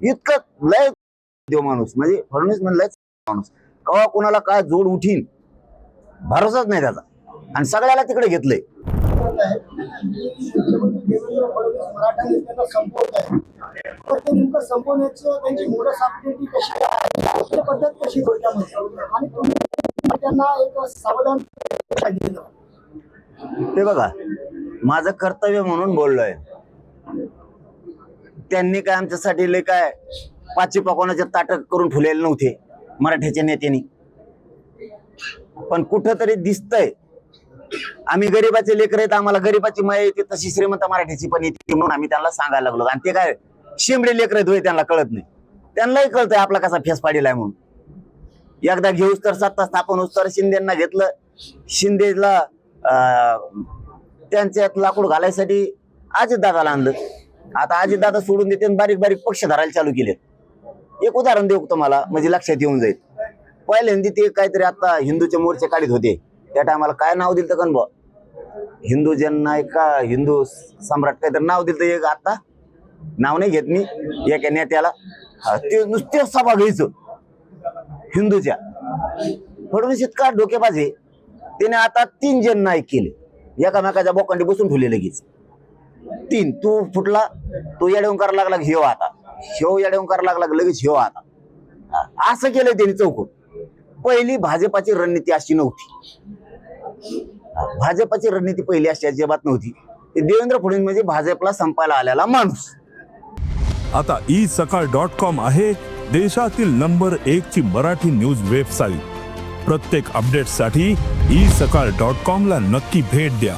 इतकं लय देव माणूस. म्हणजे फडणवीस म्हणलाय माणूस. कवा कोणाला काय जोड उठीन भरोसाच नाही त्याचा. आणि सगळ्याला तिकडे घेतलंय. ते बघा माझं कर्तव्य म्हणून बोललोय. त्यांनी काय आमच्यासाठी लय काय पाचशे पकवानाचे ताटक करून ठेवलेले नव्हते मराठ्याच्या नेत्यांनी. पण कुठंतरी दिसतंय. आम्ही गरीबाचे लेकर आहेत आम्हाला गरीबाची माया येते तशी श्रीमंत मराठ्याची पण येते म्हणून आम्ही त्यांना सांगायला लागलो. आणि ते काय शिमडे लेकर आहेत होय त्यांना कळत नाही. त्यांनाही कळतंय आपला कसा फेस पाडीलाय आहे म्हणून. एकदा घेऊस तर सत्ता स्थापन होऊस तर शिंदेना घेतलं. शिंदेला अं, त्यांच्यात लाकूड घालायसाठी आजच दादाला आणलं. आता अजितदादा सोडून देते आणि बारीक बारीक पक्ष धरायला चालू केलेत. एक उदाहरण देऊ तुम्हाला? म्हणजे लक्षात येऊन जाईल. पहिल्यांदा ते काहीतरी आता हिंदूचे मोर्चे काढीत होते. त्या टायमाला काय नाव दिलं तर बा हिंदू ज्यांना का हिंदू सम्राट काहीतरी नाव दिलं एक आता? नाव नाही घेत मी एका नेत्याला. हा, ते नुसते सभा घ्यायचं. हिंदूच्या. फडणवीस इतका डोकेबाजी त्याने आता तीन जन नायक केले. एकामेकाच्या बोकांडी बसून ठेवले लगेच. तीन. तू फुटला तो येडवून करायला लागला ह्यो आता. ह्यो येडवून करायला लागला लगेच ह्यो आता. असं केलंय त्यांनी चौकट. पहिली भाजपाची रणनीती अशी नव्हती. भाजपाची रणनीती पहिली अशी अजिबात नव्हती. देवेंद्र फडणवीस म्हणजे भाजपला संपायला आलेला माणूस. आता ई सकाळ डॉट कॉम आहे देशातील नंबर एक ची मराठी न्यूज वेबसाईट प्रत्येक अपडेटसाठी ई सकाळ डॉट कॉम ला नक्की भेट द्या.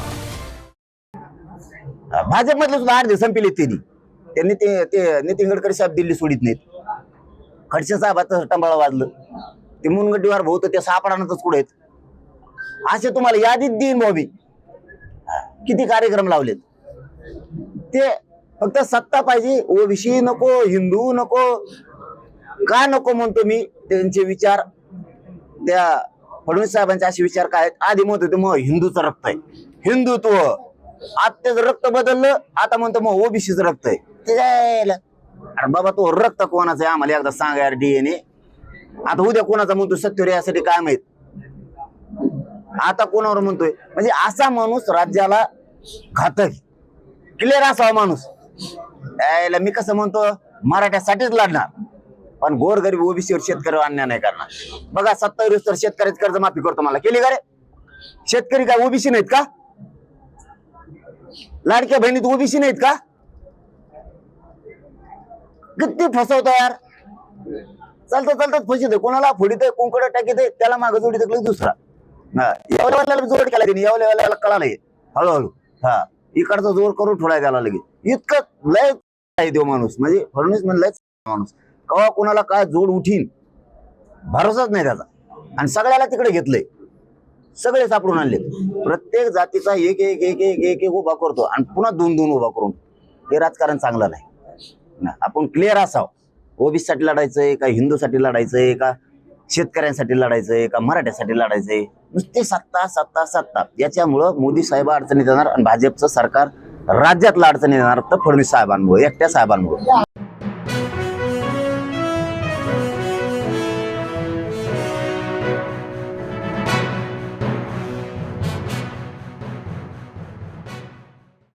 भाजपमधले सुद्धा अर्धे संपले त्यांनी त्यांनी ते ते नितीन गडकरी साहेब दिल्ली सोडित नाहीत. खडसे साहेबाचं टंबाळा वाजलं. ते मुनगड्डीवर भाऊ तर त्या सापडानातच कुठे आहेत? असे तुम्हाला यादीत देईन बॉबी किती कार्यक्रम लावलेत. ते फक्त सत्ता पाहिजे ओबीसी नको हिंदू नको का नको म्हणतो मी त्यांचे विचार. त्या फडणवीस साहेबांचे असे विचार काय आहेत? आधी म्हणत होते मग हिंदूचं रक्त आहे. हिंदुत्व. आता त्याचं रक्त बदललं आता म्हणतो मग ओबीसीचं रक्त आहे. ते जायला. अरे बाबा तो रक्त कोणाचं आहे? आम्हाला एकदा सांगा यार डीएनए आता उद्या कोणाचा म्हणतो सत्य यासाठी काय माहीत? आता कोणावर म्हणतोय? म्हणजे असा माणूस राज्याला घातक क्लिअर असावा माणूस. यायला मी कसं म्हणतो मराठ्यासाठीच लढणार. पण गोरगरीब ओबीसीवर शेतकरी अन्याय नाही करणार. बघा सत्तावीस तर शेतकऱ्याची कर्जमाफी करतो मला. केली का रे? शेतकरी काय ओबीसी नाहीत का? लाडक्या बहिणीत ओबीसी नाहीत का? किती फसवतो यार. चालतं चालतं फसित कोणाला फोडीत कोणकडे टाकीत आहे त्याला माग जोडीत दुसरा. हा एवढ्या जोड केला त्यांनी एवढ्या वेळेला कळालं हे. हळूहळू. हा इकडचा जोर करून ठोळा द्यायला लगेच. इतकं लय आहे देव माणूस. म्हणजे फडणवीस म्हणलाय माणूस. कवा कोणाला काय जोड उठीन? भरोसाच नाही त्याचा. आणि सगळ्याला तिकडे घेतलंय. सगळे सापडून आणले प्रत्येक जातीचा एक एक एक एक एक एक उभा करतो आणि पुन्हा दोन दोन उभा करून. हे राजकारण चांगलं नाही. ना, आपण क्लिअर असावं. ओबीसीसाठी लढायचंय का हिंदूसाठी लढायचंय का शेतकऱ्यांसाठी लढायचंय का मराठ्यासाठी लढायचंय? नुसते सत्ता सत्ता सत्ता. याच्यामुळं मोदी साहेब अडचणीत येणार आणि भाजपचं सरकार राज्यातला अडचणीत येणार तर फडणवीस साहेबांमुळे एकट्या साहेबांमुळे.